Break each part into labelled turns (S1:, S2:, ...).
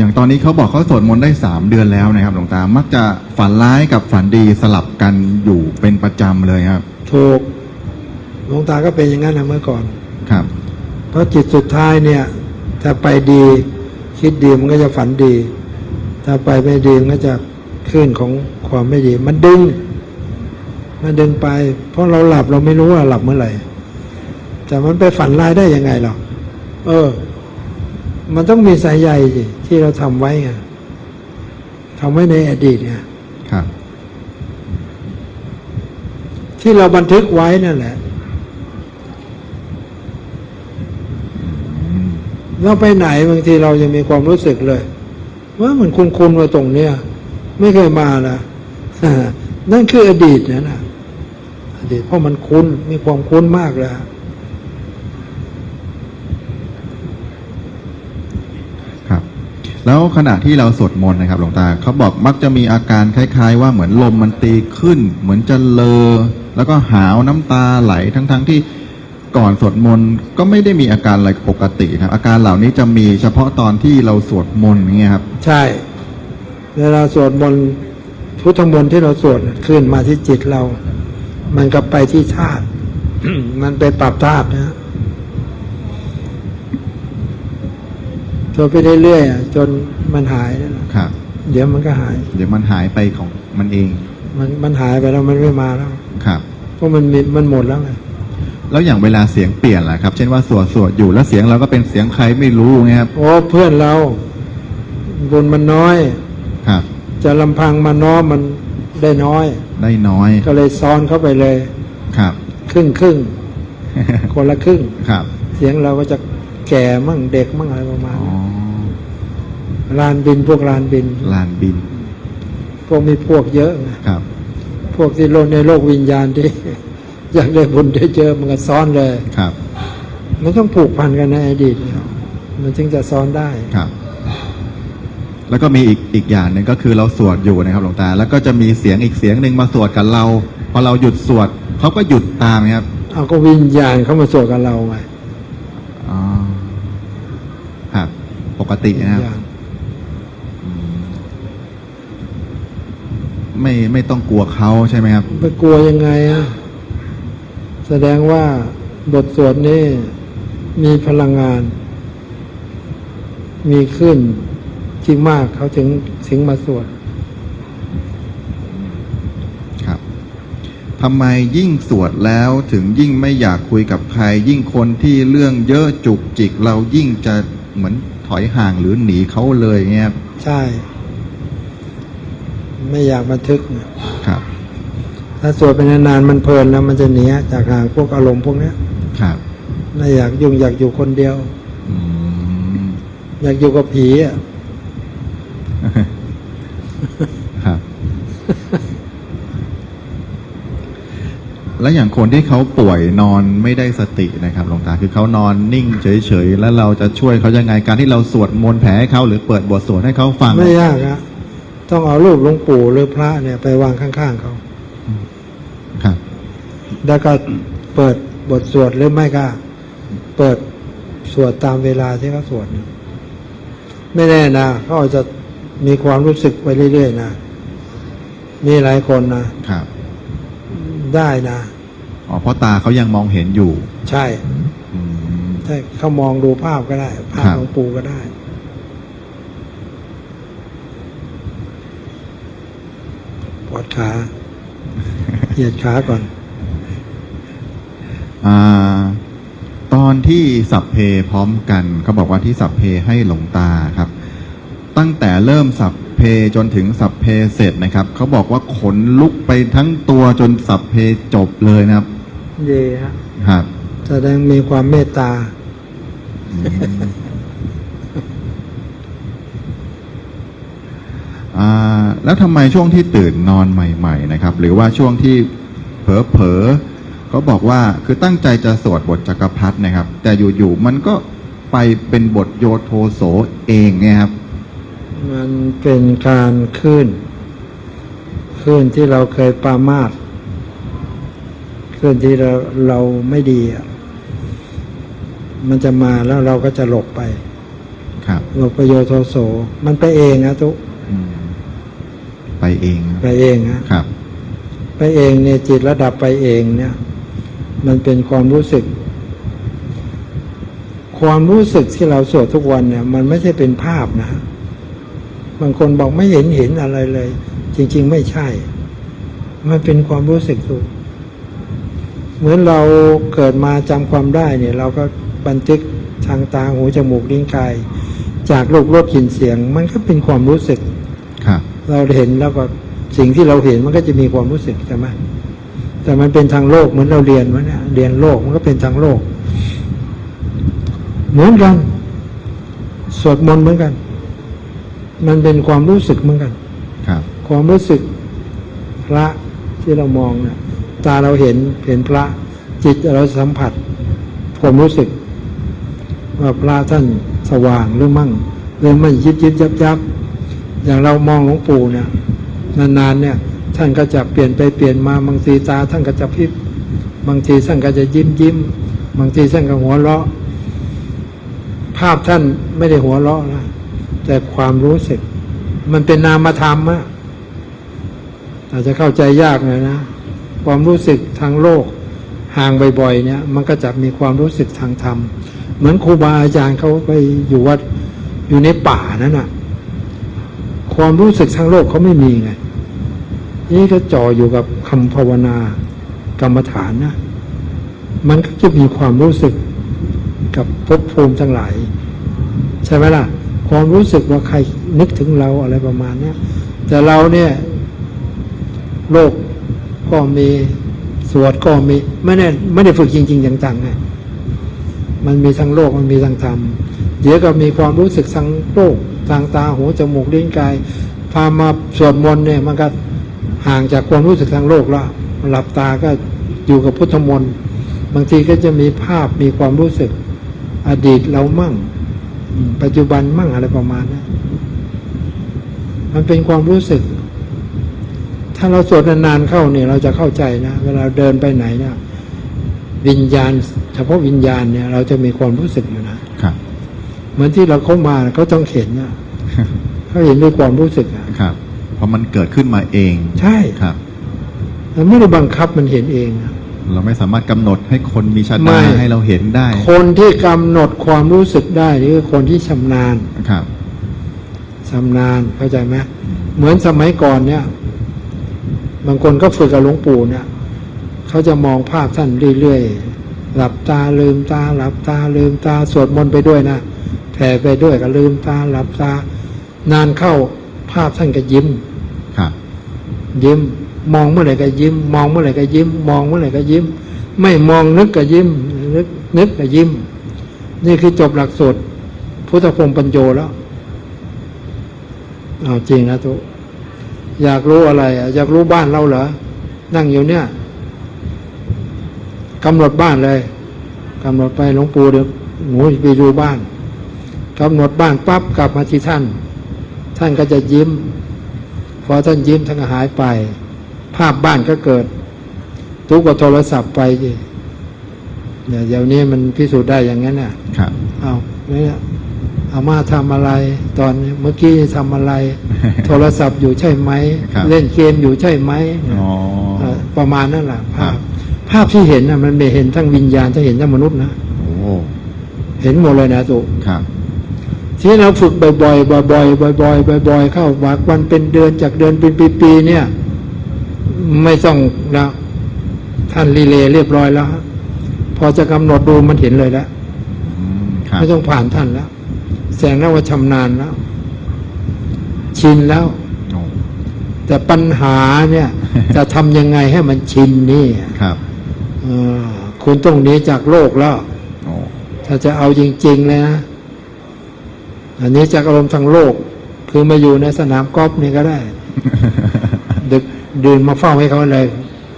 S1: อย่างตอนนี้เขาบอกเขาสวดมนต์ได้สามเดือนแล้วนะครับหลวงตา มักจะฝันร้ายกับฝันดีสลับกันอยู่เป็นประจำเลยครับ
S2: ถูกหลวงตาก็เป็นอย่างนั้นนะเมื่อก่อน
S1: ครับ
S2: เพราะจิตสุดท้ายเนี่ยถ้าไปดีคิดดีมันก็จะฝันดี ถ้าไปไม่ดีมันก็จะขึ้นของความไม่ดี มันดึง มันดึงไป เพราะเราหลับเราไม่รู้ว่าหลับเมื่อไหร่แต่มันไปฝันร้ายได้ยังไงหรอเออ มันต้องมีสายใยสิที่เราทำไว้ไงทำไว้ในอดีตไง
S1: ครับ
S2: ที่เราบันทึกไว้นั่นแหละ เราไปไหนบางทีเรายังมีความรู้สึกเลย ว่ามันคุ้นๆว่าตรงเนี้ยไม่เคยมานะนั่นคืออดีตนะนะอดีตเพราะมันคุ้นมีความคุ้นมากเลย
S1: ครับ แล้วขณะที่เราสวดมนต์นะครับหลวงตาเขาบอกมักจะมีอาการคล้ายๆ ว่าเหมือนลมมันตีขึ้น เหมือนจะเลอ แล้วก็หาวน้ำตาไหลทั้งๆที่ก่อนสวดมนต์ก็ไม่ได้มีอาการอะไรปกตินะครับอาการเหล่านี้จะมีเฉพาะตอนที่เราสวดมนต์อย่างเงี้ยครับ
S2: ใช่เวลาสวดมนต์พุทธมนต์ที่เราสวดขึ้นมาที่จิตเรา มันก็ไปที่ธาตุมันไปปรับธาตุนะ จนไปเรื่อยๆอะจนมันหายนั่นแหละ
S1: ครับ
S2: เดี๋ยวมันก็หาย
S1: เดี๋ยวมันหายไปของมันเอง
S2: มันมันหายไปแล้วมันไม่มาแล้ว
S1: ครับ
S2: เพราะมันมีมันหมดแล้วไง
S1: แล้วอย่างเวลาเสียงเปลี่ยนล่ะครับ เช่นว่าสวดสวดอยู่แล้วเสียงเราก็เป็นเสียงใครไม่รู้เงี้ยครับ
S2: โอ้เพื่อนเราบุญมันน้อย
S1: ครับ
S2: จะลำพังมาน้อมมันได้น้อย
S1: ได้น้อย
S2: ก็เลยซ้อนเข้าไปเลย
S1: ครับ
S2: ครึ่งครึ่งคนละครึ่ง
S1: ครับ
S2: เสียงเราก็จะแก่มั่งเด็กมั่งอะไรประมาณ
S1: อ๋อ
S2: นั้น ลานบินพวกลานบิน
S1: ลานบิน
S2: พวกมีพวกเยอะไง
S1: ครับ
S2: พวกที่โลกในโลกวิญญาณที่ อยากได้บุญได้เจอมันก็ซ้อนเลย
S1: ครับ
S2: มันต้องผูกพันกันในอดีตเนี่ยมันจึงจะซ้อนได้
S1: ครับ แล้วก็มีอีกอีกอย่างหนึ่งก็คือเราสวดอยู่นะครับหลวงตา แล้วก็จะมีเสียงอีกเสียงหนึ่งมาสวดกับเราพอเราหยุดสวดเขาก็หยุดตามครับ
S2: เอาก็วิญญาณเข้ามาสวดกับเราไง
S1: อ๋อครับปกติ
S2: วิญ
S1: นะครับ
S2: ญาณ
S1: ไม่ไม่ต้องกลัวเขาใช่ไหมครับ
S2: ไปกลัวยังไงอะแสดงว่าบทสวดนี้มีพลังงาน มีขึ้นที่มากเขาถึงถึงมาสวด
S1: ครับทำไมยิ่งสวดแล้วถึงยิ่งไม่อยากคุยกับใคร ยิ่งคนที่เรื่องเยอะจุกจิก เรายิ่งจะเหมือนถอยห่างหรือหนีเขาเลยเงี้ยครับ
S2: ใช่ ไม่อยากบันทึกเนี่ย
S1: ครับ
S2: ถ้าสวดไปนานๆมันเพลินแล้วมันจะหนีจากห่างพวกอารมณ์พวกเนี้ย
S1: ครับ
S2: ไม่อยากยุ่งอยากอยู่คนเดียว
S1: อืม
S2: อยากอยู่กับผีอะ
S1: ครับ แล้วอย่างคนที่เขาป่วยนอนไม่ได้สตินะครับหลวงตาคือเขานอนนิ่งเฉยๆแล้วเราจะช่วยเขายังไงการที่เราสวดมนต์แผ่ให้เขาหรือเปิดบทสวดให้เขาฟัง
S2: ไม่ยากอะ ต้องเอารูปหลวงปู่หรือพระเนี่ยไปวางข้างๆเขา
S1: ครับ
S2: แล้วก็เปิดบทสวดหรือไม่ก็เปิดสวดตามเวลาที่เขาสวดเนี่ยไม่แน่นะเขาอาจจะมีความรู้สึกไปเรื่อยๆนะมีหลายคนนะครับ ได้นะ
S1: อ๋อเพราะตาเขายังมองเห็นอยู่
S2: ใช่
S1: อืม
S2: ใช่เขามองดูภาพก็ได้ ภาพ
S1: ครับ
S2: หลวงปู่ก็ได้ ปวดขาเหยียดขาก่อน
S1: อ่าตอนที่สับเพพร้อมกันเขาบอกว่าที่สับเพให้หลงตาครับ ตั้งแต่เริ่มสับเพจนถึงสับเพเสร็จนะครับเขาบอกว่าขนลุกไปทั้งตัวจนสับเพจบเลยนะครับ
S2: เย่ฮะ
S1: ครับ
S2: แสดงมีความเมตตา
S1: อ่า แล้วทำไมช่วงที่ตื่นนอนใหม่ๆนะครับ หรือว่าช่วงที่เผลอๆเขาบอกว่าคือตั้งใจจะสวดบทจักรพรรดินะครับ แต่อยู่ๆมันก็ไปเป็นบทโยโทโสเองไงครับ
S2: มันเป็นการขึ้น ขึ้นที่เราเคยปรามาสขึ้นที่เราเราไม่ดีอะมันจะมาแล้วเราก็จะหลบไป
S1: ครับ
S2: โลภโยโทโส มันไปเองนะทุก
S1: อืม ไปเอง
S2: ไปเองฮะ
S1: ครับ
S2: ไปเองเนี่ยจิตระดับไปเองเนี่ย มันเป็นความรู้สึก ความรู้สึกที่เราสวดทุกวันเนี่ย มันไม่ใช่เป็นภาพนะ บางคนบอกไม่เห็นเห็นอะไรเลย จริง ๆ ไม่ใช่ มันเป็นความรู้สึกถูกเหมือนเราเกิดมาจำความได้เนี่ย เราก็บันทึกทางตาหูจมูกลิ้นกาย จากรูปรสกลิ่นเสียง มันก็เป็นความรู้สึก
S1: ครับ
S2: เราเห็นแล้วก็สิ่งที่เราเห็นมันก็จะมีความรู้สึกใช่ไหมแต่มันเป็นทางโลกเหมือนเราเรียนวะเนี่ยเรียนโลกมันก็เป็นทางโลก เหมือนกันสวดมนต์เหมือนกัน มันเป็นความรู้สึกเหมือนกัน
S1: ครับ
S2: ความรู้สึกพระที่เรามองเนี่ยตาเราเห็นเห็นพระจิตเราสัมผัส ความรู้สึก ว่าพระท่านสว่างหรือมั่งหรือไม่ยิบยิบยับยับ อย่างเรามองหลวงปู่เนี่ย นานๆเนี่ย ท่านก็จะเปลี่ยนไปเปลี่ยนมาบางทีตา ท่านก็จะพิบบางทีท่านก็จะยิ้มยิ้มบางทีท่านก็หัวเราะ ภาพท่านไม่ได้หัวเราะนะแต่ความรู้สึก มันเป็นนามธรรมอะอาจจะเข้าใจยากหน่อยนะความรู้สึกทางโลกห่างบ่อยๆเนี่ย มันก็จะมีความรู้สึกทางธรรม เหมือนครูบาอาจารย์เขาไปอยู่วัดอยู่ในป่านั่นน่ะ ความรู้สึกทางโลกเขาไม่มีไงนี่ก็จ่ออยู่กับคำภาวนากรรมฐานนะมันก็จะมีความรู้สึกกับภพภูมิทั้งหลาย ใช่ไหมล่ะ ความรู้สึกว่าใครนึกถึงเราอะไรประมาณเนี้ยแต่เราเนี่ย โลกก็มีสวดก็มีไม่ได้ไม่ได้ฝึกจริงๆจังๆไงมันมีทั้งโลกมันมีทั้งธรรมเดี๋ยวก็มีความรู้สึกทางโลก ทางตาหูจมูกลิ้นกาย พามาสวดมนต์เนี่ยมันก็ห่างจากความรู้สึกทางโลกแล้วหลับตาก็อยู่กับพุทธมนต์บางทีก็จะมีภาพมีความรู้สึกอดีตเรามั่ง ปัจจุบันมั่งอะไรประมาณนี้นมันเป็นความรู้สึก ถ้าเราสวดนานๆเข้าเนี่ย เราจะเข้าใจนะเวลาเดินไปไหนเนี่ยวิญญาณ เฉพาะวิญญาณเนี่ย เราจะมีความรู้สึกอยู่นะ มือนที่เราเข้ามาเขาต้องเห็นนะเขาเห็นด้วยความรู้สึกนะครับ
S1: เพราะมันเกิดขึ้นมาเอง
S2: ใช่
S1: ครับ
S2: เราไม่ได้บังคับมันเห็นเองนะ
S1: เราไม่สามารถกำหนดให้คนมีชา
S2: ไม่
S1: ตาให้เราเห็นได้
S2: คนที่กำหนดความรู้สึกได้นี่คือคนที่ชำนาญ
S1: ครับ
S2: ชำนาญเข้าใจไหมเหมือนสมัยก่อนเนี่ย บางคนก็ฝึกกับหลวงปู่เนี่ยเขาจะมองภาพท่านเรื่อยๆ หลับตาลืมตา หลับตาลืมตาสวดมนต์ไปด้วยนะแผ่ไปด้วยก็ลืมตา หลับตา นานเข้าภาพท่านก็ยิ้ม
S1: ครับ
S2: ยิ้ม มองเมื่อไหร่ก็ยิ้ม มองเมื่อไหร่ก็ยิ้ม มองเมื่อไหร่ก็ยิ้ม ไม่มองนึกก็ยิ้ม นึกนึกก็ยิ้ม นี่คือจบหลักสูตรพุทธพงศ์ปัญโยแล้วเอาจริงนะทุกอยากรู้อะไรอะอยากรู้บ้านเราเหรอนั่งอยู่เนี่ย กำหนดบ้านเลยกำหนดไปหลวงปู่เดี๋ยวหนูไปดูบ้านกำหนดบ้านปั๊บกลับมาที่ท่าน ท่านก็จะยิ้ม พอท่านยิ้มท่านก็หายไป ภาพบ้านก็เกิด ทุกข์ก็โทรศัพท์ไปดิเนี่ยเดี๋ยวนี้มันพิสูจน์ได้อย่างนั้นน่ะ
S1: ครับ
S2: เอาเนี่ยอาม่าทำอะไร ตอนเมื่อกี้ทำอะไร โทรศัพท์อยู่ใช่ไหม
S1: ครับ
S2: เล่นเกมอยู่ใช่ไหม
S1: อ๋อ
S2: เอ่อประมาณนั่นแหละภา
S1: ครั
S2: พ
S1: บ
S2: ภาพที่เห็นน่ะมันไม่เห็นทั้งวิญญาณจะเห็นทั้งมนุษย์นะ
S1: โอ้
S2: เห็นหมดเลยนะตุ
S1: ครับ
S2: ที่เราฝึกบ่อยๆ บ่อยๆ บ่อยๆ บ่อยๆ เข้าวักวันเป็นเดือนจากเดือนเป็นปีๆ เนี่ย ไม่ต้องนะท่านรีเลย์เรียบร้อยแล้วฮะพอจะกำหนดดูมันเห็นเลยแล้ว
S1: อืมครับ
S2: ไม่ต้องผ่านท่านแล้วแสดงแล้วว่าชำนาญแล้ว ชินแล้ว
S1: โอ้
S2: แต่ปัญหาเนี่ย จะทำยังไงให้มันชินนี่
S1: ครับ
S2: เออ คุณต้องหนีจากโลกแล้ว
S1: โอ้
S2: ถ้าจะเอาจริงๆเลยนะอันนี้จากอารมณ์ทางโลก คือมาอยู่ในสนามกอล์ฟนี่ก็ได้ ดึกดื่นมาเฝ้าให้เขาเลย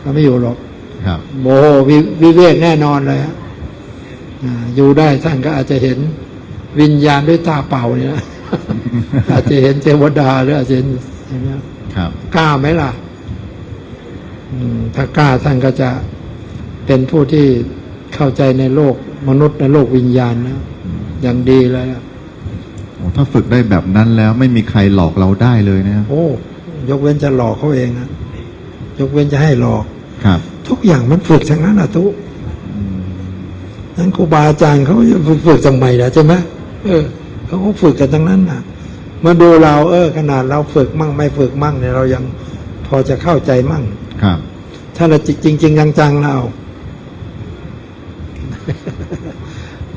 S2: เขาไม่อยู่หรอก
S1: ครับ
S2: โมโหวิวิเวกแน่นอนเลยฮะอ่าอยู่ได้ท่านก็อาจจะเห็นวิญญาณด้วยตาเปล่าเนี่ยนะอาจจะเห็นเทวดาหรืออาจจะเห็นอย่างเงี้ย
S1: ครับ
S2: กล้าไหมล่ะอืมถ้ากล้าท่านก็จะ เป็นผู้ที่เข้าใจในโลกมนุษย์ในโลกวิญญาณนะอย่างดีเลยอะ
S1: โอ้ถ้าฝึกได้แบบนั้นแล้วไม่มีใครหลอกเราได้เลยนะครับ
S2: โอ้ ยกเว้นจะหลอกเขาเองนะยกเว้นจะให้หลอก
S1: ครับ
S2: ทุกอย่างมันฝึกทั้งนั้นนะทุกนั้นครูบาอาจารย์เขาจะฝึกทำไมนะใช่ไหมเออเขาก็ฝึกกันทั้งนั้นนะมาดูเราเออ ขนาดเราฝึกมั่งไม่ฝึกมั่งเนี่ยเรายังพอจะเข้าใจมั่ง
S1: ครับ
S2: ถ้าเราจริงจริงๆจังๆเรา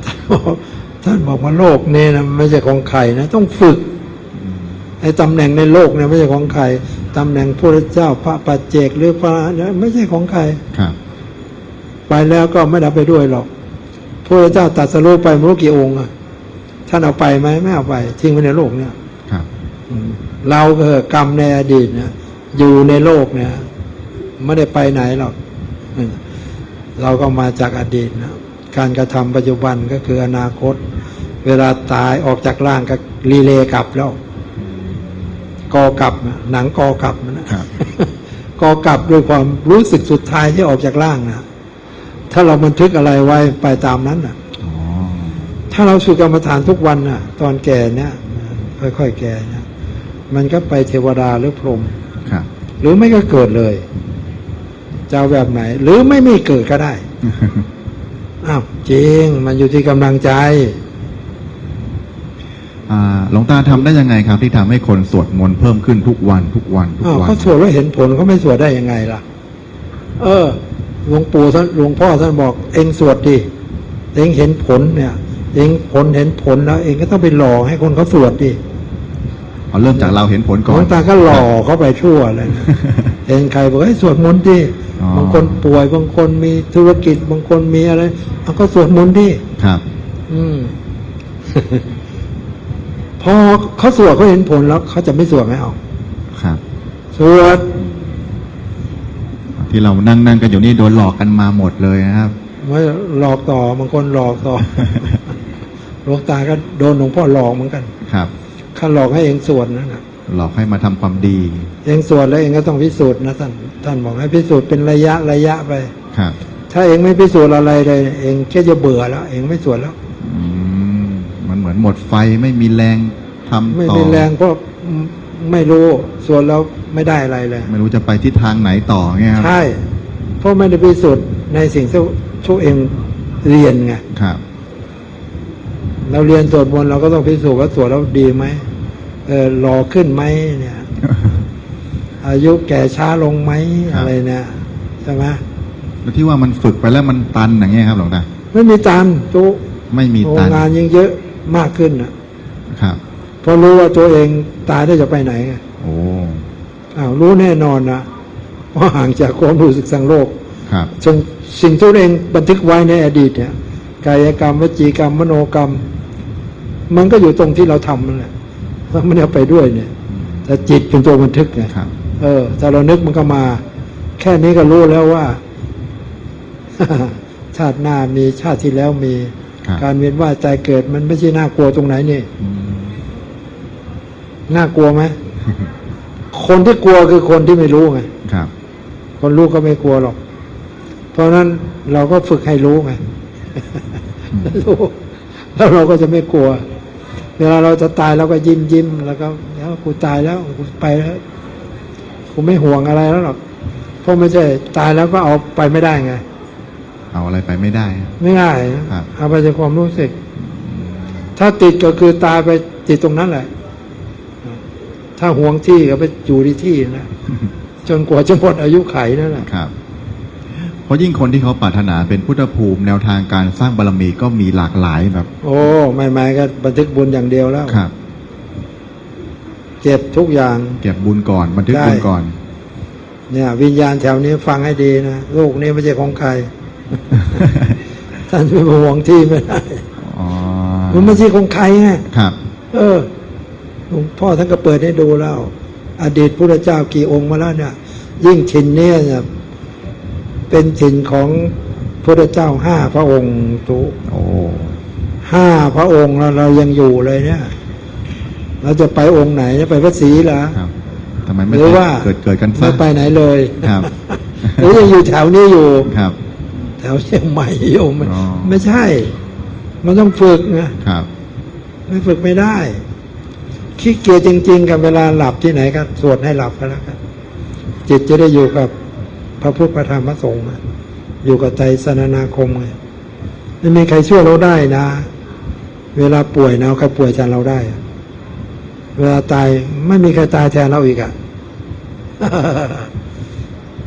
S2: ท่านบอกท่านบอกว่าโลกนี้นะไม่ใช่ของใครนะ ต้องฝึกไอ้ตำแหน่งในโลกเนี่ยไม่ใช่ของใครตำแหน่งพระเจ้าพระปัจเจกหรือพระเนี่ยไม่ใช่ของใคร
S1: ครับ
S2: ไปแล้วก็ไม่ได้ไปด้วยหรอกพระเจ้าตรัดสรู้ไปไม่รู้กี่องค์อะท่านเอาไปไหมไม่เอาไป ทิ้งไว้ในโลกเนี่ย
S1: ครับ
S2: อืมเราก็กรรมในอดีตเนี่ยอยู่ในโลกเนี่ย ไม่ได้ไปไหนหรอกอืมเราก็มาจากอดีตนะ การกระทำปัจจุบันก็คืออนาคต เวลาตายออกจากร่างก็รีเลย์กลับแล้วกอกลับนะหนังกอกลับนะครับกอกลับด้วยความรู้สึกสุดท้ายที่ออกจากร่างนะถ้าเราบันทึกอะไรไว้ไปตามนั้นนะ
S1: อ๋อ
S2: ถ้าเราสูดกรรมฐานทุกวันน่ะ ตอนแก่เนี่ยค่อยๆแก่เนี่ยมันก็ไปเทวดาหรือพรหม
S1: ครับ
S2: หรือไม่ก็เกิดเลยจะเอาแบบไหน หรือไม่มีเกิดก็ได้ อ้าวจริง มันอยู่ที่กำลังใจ
S1: อ่าหลวงตาทำได้ยังไงครับ ที่ทำให้คนสวดมนต์เพิ่มขึ้นทุกวันทุกวันทุก
S2: อ้าว
S1: วัน
S2: เขาสวดแล้วเห็นผลเขาไม่สวดได้ยังไงล่ะ เออหลวงปู่ท่านหลวงพ่อท่านบอกเองสวดดิเองเห็นผลเนี่ย เองผลเห็นผลแล้ว เองก็ต้องไปหลอกให้คนเขาสวดดิ
S1: เอาเริ่มจากเราเห็นผล
S2: หล
S1: ก่อ
S2: วนงตาก็หลอกเขาไปทั่วเลยนะ เห็นใครบอกให้สวดมนต์ดิ
S1: อ๋อ
S2: บางคนป่วยบางคนมีธุรกิจ บางคนมีอะไรเอาก็สวดมนต์ดิ
S1: ครับ
S2: อืมพอเขาสวดเขาเห็นผลแล้วเขาจะไม่สวดไม่เอา
S1: ครับ
S2: สวด
S1: ที่เรานั่งนั่งกันอยู่นี่โดนหลอกกันมาหมดเลยนะครับ
S2: ไม่หลอกต่อบางคนหลอกต่อหลวงตาก็โดนหลวงพ่อหลอกเหมือนกัน
S1: ครับ
S2: ข้าหลอกให้เองสวดนั่นนะ
S1: หลอกให้มาทำความดี
S2: เองสวดแล้วเองก็ต้องพิสูจน์นะท่านท่านบอกให้พิสูจน์เป็นระยะระยะไป
S1: ครับ
S2: ถ้าเองไม่พิสูจน์อะไรเลย เองแค่จะเบื่อแล้ว เองไม่สวดแล้ว
S1: อืมมันเหมือนหมดไฟไม่มีแรงทำ
S2: ไม่
S1: ต่อ
S2: มีแรงเพราะไม่รู้สวดแล้วไม่ได้อะไรเลย
S1: ไม่รู้จะไปทิศทางไหนต่อเงี้ยครับ
S2: ใช่เพราะไม่ได้พิสูจน์ในสิ่งที่ทุกเองเรียนไง
S1: ครับ
S2: เราเรียนสวดมนต์เราก็ต้องพิสูจน์ว่าสวดแล้วดีไหม เออรอขึ้นไหมเนี่ย อายุแก่ช้าลงไหม
S1: ครับ
S2: อะไรเนี่ยใช่ไหม
S1: แล้วที่ว่ามันฝึกไปแล้วมันตันอย่างเงี้ยครับหลวงตา
S2: ไม่มีตันจุ
S1: ไม่มี
S2: โอ้
S1: ตัน
S2: งานยิ่งเยอะมากขึ้นอะ
S1: ครับ
S2: เพราะรู้ว่าตัวเองตายได้วจะไปไหนไง
S1: โอ้
S2: อ้าวรู้แน่นอนนะเพราะห่างจากความรู้สึกสังโลก
S1: ครับ
S2: สิ่งสิ่งที่ตัวเองบันทึกไว้ในอดีตเนี่ยกายกรรมวจีกรรมมโนกรรม มันก็อยู่ตรงที่เราทำนั่นแหละ มันไม่ได้เอาไปด้วยเนี่ยแต่จิตเป็นตัวบันทึกไง
S1: ครับ
S2: เออถ้าเรานึกมันก็มา แค่นี้ก็รู้แล้วว่า ชาติหน้ามีชาติที่แล้วมี
S1: ครับ
S2: การเวียนว่ายใจเกิด มันไม่ใช่น่ากลัวตรงไหนนี่
S1: อืม
S2: น่ากลัวไหมคนที่กลัวคือคนที่ไม่รู้ไง
S1: ครับ
S2: คนรู้ก็ไม่กลัวหรอก เพราะฉะนั้นเราก็ฝึกให้รู้ไงรู้แล้วเราก็จะไม่กลัวเวลาเราจะตายเราก็ยิ้มยิ้มแล้วก็แล้วกูตายแล้วกูไปแล้วกูไม่ห่วงอะไรแล้วหรอกเพราะไม่ใช่ตายแล้วก็เอาไปไม่ได้ไง
S1: เอาอะไรไปไม่ได้
S2: ไม่ได้นะครับเอาไปจากความรู้สึก ถ้าติดก็คือตายไปติดตรงนั้นแหละ ถ้าห่วงที่ก็ไปอยู่ที่ที่นะจนกว่าจะหมดอายุไขนั่นแหละ
S1: ครับเพ ราะยิ่งคนที่เขาปรารถนาเป็นพุทธภูมิแนวทางการสร้างบารมีก็มีหลากหลายแบบ
S2: โอ้ไม่ไม่ก็บันทึกบุญอย่างเดียวแล้ว
S1: ครับ
S2: เก็บทุกอย่าง
S1: เก็บบุญก่อน บันทึก
S2: ได้
S1: บุญก่อน
S2: เนี่ย วิญญาณแถวนี้ฟังให้ดีนะโลกนี้ไม่ใช่ของใครท่านไปห่วงที่ไม่ได้
S1: อ๋อ
S2: มันไม่ใช่ของใครไง
S1: ครับ
S2: เออหลวงพ่อท่านก็เปิดให้ดูแล้ว อดีตพระเจ้ากี่องค์มาแล้วเนี่ย ยิ่งถิ่นเนี่ย เนี่ยเป็นถิ่นของพระเจ้าห้าพระองค์ตุ
S1: โอ้
S2: ห้าพระองค์แล้วเรายังอยู่เลยเนี่ย เราจะไปองค์ไหนจะไปพระศรีเหรอ
S1: ครับทำไมไม่
S2: หรือว่า
S1: เกิดเกิดกันซะ
S2: ไม่ไปไหนเลย
S1: ครับ
S2: หรือยังอยู่แถวนี้อยู่
S1: ครับ
S2: แถวเชียงใหม่อยู่มัน
S1: อ๋อ
S2: ไม่ใช่ มันต้องฝึกไง
S1: ครับ
S2: ไม่ฝึกไม่ได้ขี้เกียจจริง ๆ กับเวลาหลับที่ไหนก็สวดให้หลับก็แล้วกันจิตจะได้อยู่กับ พระพุทธพระธรรมพระสงฆ์อยู่กับใจสนานาคมไงไม่มีใครช่วยเราได้นะ เวลาป่วยนะใครป่วยแทนเราได้ เวลาตายไม่มีใครตายแทนเราอีกอะ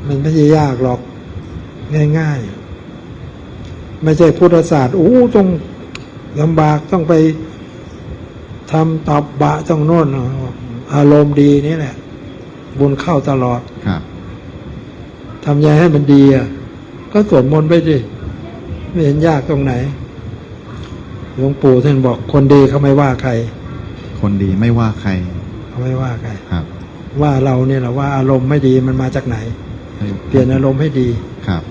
S2: มันไม่ใช่ยากหรอก ง่ายๆ ไม่ใช่พุทธศาสตร์โอ้ต้องลำบากต้องไปทำตอบบะต้องโน่นอารมณ์ดีนี่แหละบุญเข้าตลอด
S1: ครับ
S2: ทำยังไงให้มันดีอะก็สวดมนต์ไปสิไม่เห็นยากตรงไหนหลวงปู่ท่านบอกคนดีเขาไม่ว่าใคร
S1: คนดีไม่ว่าใคร
S2: เขาไม่ว่าใคร
S1: ครับ
S2: ว่าเราเนี่ยแหละว่าอารมณ์ไม่ดีมันมาจากไหน เปลี่ยนอารมณ์ให้ดี
S1: ครับ